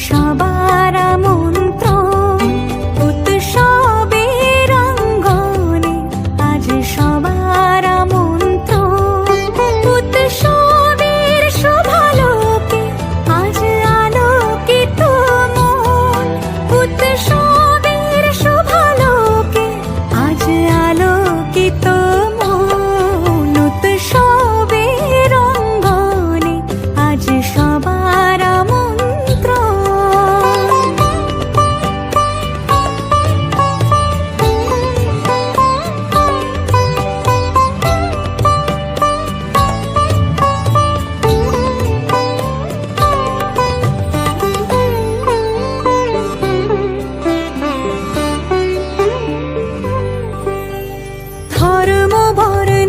আজ সবার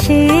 心。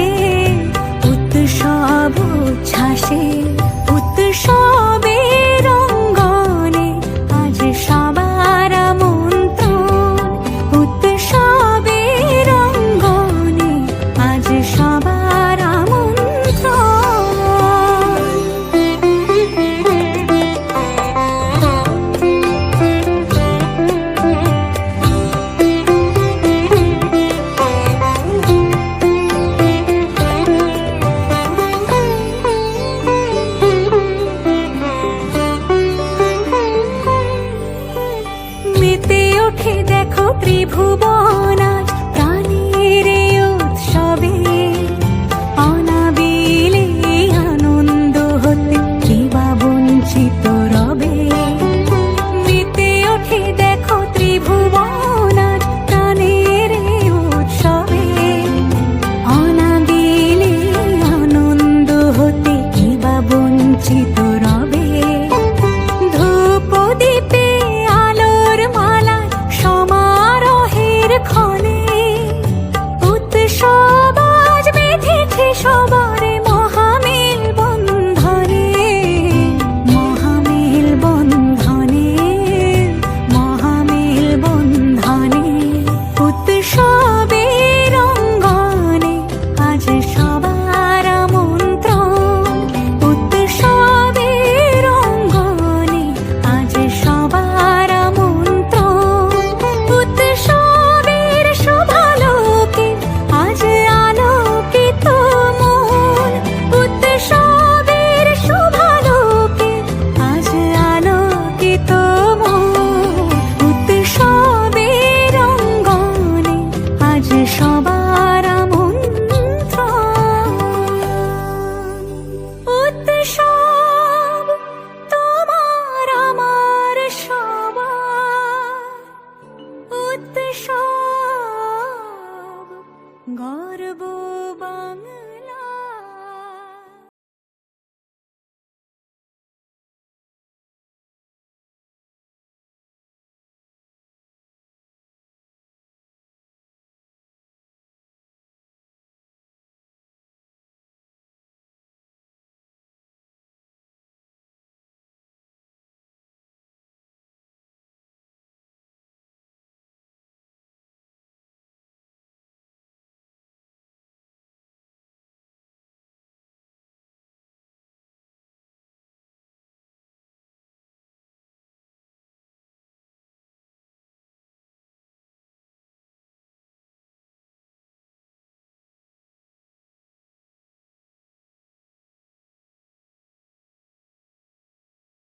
চোখে দেখো ত্রিভুবনা সব তোমার আমার সবার উৎসব গর্ব বাংলা